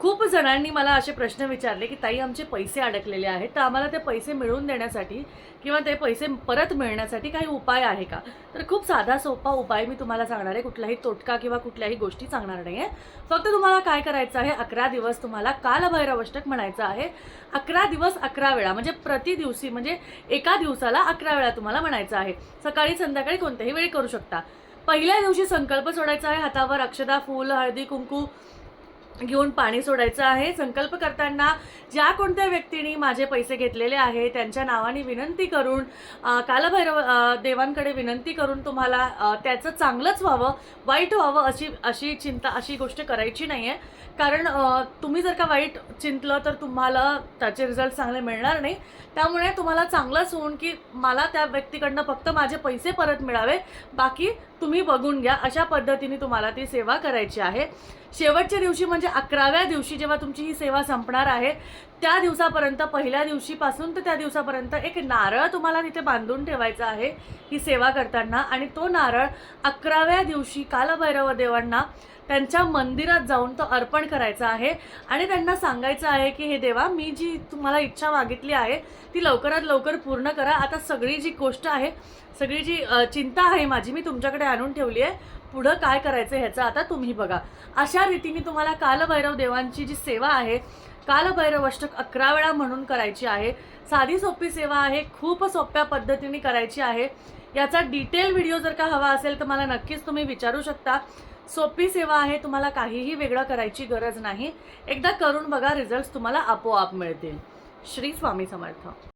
खूप जणांनी मला असे प्रश्न विचारले की ताई आमचे पैसे अडकलेले आहेत तर आम्हाला ते पैसे मिळवून देण्यासाठी किंवा ते पैसे परत मिळण्यासाठी काही उपाय आहे का? तर खूप साधा सोपा उपाय मी तुम्हाला सांगणार आहे. कुठलाही तोटका किंवा कुठल्याही गोष्टी सांगणार नाही आहे फक्त तुम्हाला काय करायचं आहे अकरा दिवस तुम्हाला कालभैरवष्टक म्हणायचं आहे. अकरा दिवस अकरा वेळा म्हणजे प्रति दिवशी म्हणजे एका दिवसाला अकरा वेळा तुम्हाला म्हणायचं आहे. सकाळी संध्याकाळी कोणत्याही वेळी करू शकता. पहिल्या दिवशी संकल्प सोडायचा आहे हातावर अक्षदा फूल हळदी कुंकू घेऊन पाणी सोडायचं आहे. संकल्प करताना ज्या कोणत्या व्यक्तींनी माझे पैसे घेतलेले आहे त्यांच्या नावाने विनंती करून कालभैरव देवांकडे विनंती करून तुम्हाला त्याचं चांगलंच व्हावं वाईट व्हावं अशी अशी चिंता अशी गोष्ट करायची नाही आहे कारण तुम्ही जर का वाईट चिंतलं तर तुम्हाला त्याचे रिझल्ट चांगले मिळणार नाही. त्यामुळे तुम्हाला चांगलंच होऊन की मला त्या व्यक्तीकडनं फक्त माझे पैसे परत मिळावे बाकी तुम्ही बघून घ्या. अशा पद्धतीने तुम्हाला ती सेवा करायची आहे. शेवटच्या दिवशी म्हणजे म्हणजे अकराव्या दिवशी जेव्हा तुमची ही सेवा संपणार आहे त्या दिवसापर्यंत पहिल्या दिवशीपासून तर त्या दिवसापर्यंत एक नारळ तुम्हाला तिथे बांधून ठेवायचा आहे ही सेवा करताना. आणि तो नारळ अकराव्या दिवशी कालभैरव देवांना त्यांच्या मंदिरात जाऊन तो अर्पण करायचा आहे. आणि त्यांना सांगायचं आहे की हे देवा मी जी तुम्हाला इच्छा मागितली आहे ती लवकरात लवकर पूर्ण करा. आता सगळी जी गोष्ट आहे सगळी जी चिंता आहे माझी मी तुमच्याकडे आणून ठेवली आहे. पुढं काय करायचं ह्याचं आता तुम्ही बघा. अशा रीतीने तुम्हाला कालभैरव देवांची जी सेवा आहे कालभैरव अष्टक अकरा वेळा म्हणून करायची आहे. साधी सोपी सेवा आहे खूप सोप्या पद्धतीने करायची आहे. याचा डिटेल व्हिडिओ जर का हवा असेल तर मला नक्कीच तुम्ही विचारू शकता. सोपी सेवा आहे तुम्हाला काहीही वेगळं करायची गरज नाही. एकदा करून बघा रिझल्ट तुम्हाला आपोआप मिळतील. श्री स्वामी समर्थ.